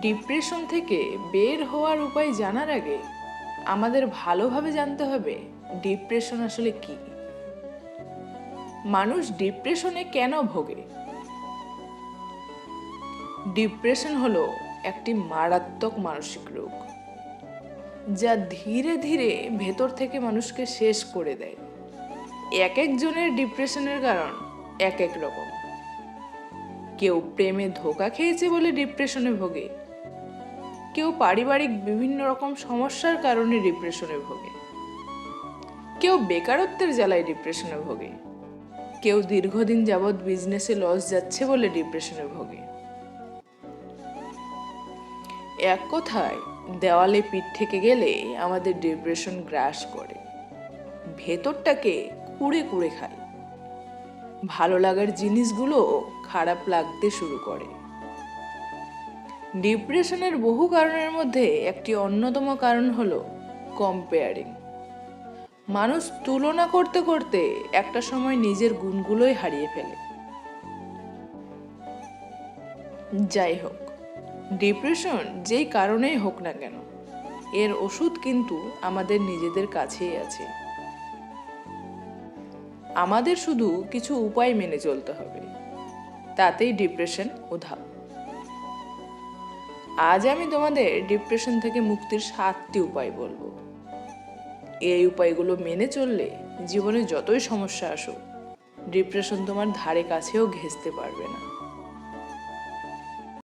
Depression থেকে বের হওয়ার উপায় জানার আগে আমাদের ভালোভাবে জানতে হবে ডিপ্রেশন আসলে কি? মানুষ ডিপ্রেশনে কেন ভোগে? ডিপ্রেশন হলো একটি মারাত্মক মানসিক রোগ, যা ধীরে ধীরে ভেতর থেকে মানুষকে শেষ করে দেয়। এক একজনের ডিপ্রেশনের কারণ এক এক রকম। কেউ প্রেমে ধোকা খেয়েছে বলে ডিপ্রেশনে ভোগে কেউ পারিবারিক বিভিন্ন রকম সমস্যার কারণে ডিপ্রেশনে ভোগে। কেউ বেকারত্বের জ্বালায় ডিপ্রেশনে ভোগে। কেউ দীর্ঘদিন যাবৎ বিজনেসে লস যাচ্ছে বলে ডিপ্রেশনে ভোগে। এক কথায়, দেওয়ালে পিঠ থেকে গেলে আমাদের ডিপ্রেশন গ্রাস করে। ভেতরটাকে কুড়ে কুড়ে খায়। ভালো লাগার জিনিসগুলো খারাপ লাগতে শুরু করে। ডিপ্রেশনের বহু কারণের মধ্যে একটি অন্যতম কারণ হলো কম্পেয়ারিং। মানুষ তুলনা করতে করতে একটা সময় নিজের গুণগুলোই হারিয়ে ফেলে। যাই হোক, ডিপ্রেশন যেই কারণেই হোক না কেন, এর ওষুধ কিন্তু আমাদের নিজেদের কাছেই আছে। আমাদের শুধু কিছু উপায় মেনে চলতে হবে, তাতেই ডিপ্রেশন উধাও। আজ আমি তোমাদের ডিপ্রেশন থেকে মুক্তির সাতটি উপায় বলব। এই উপায়গুলো মেনে চললে জীবনে যতই সমস্যা আসুক ডিপ্রেশন তোমার ধারে কাছেও ঘেঁচতে পারবে না।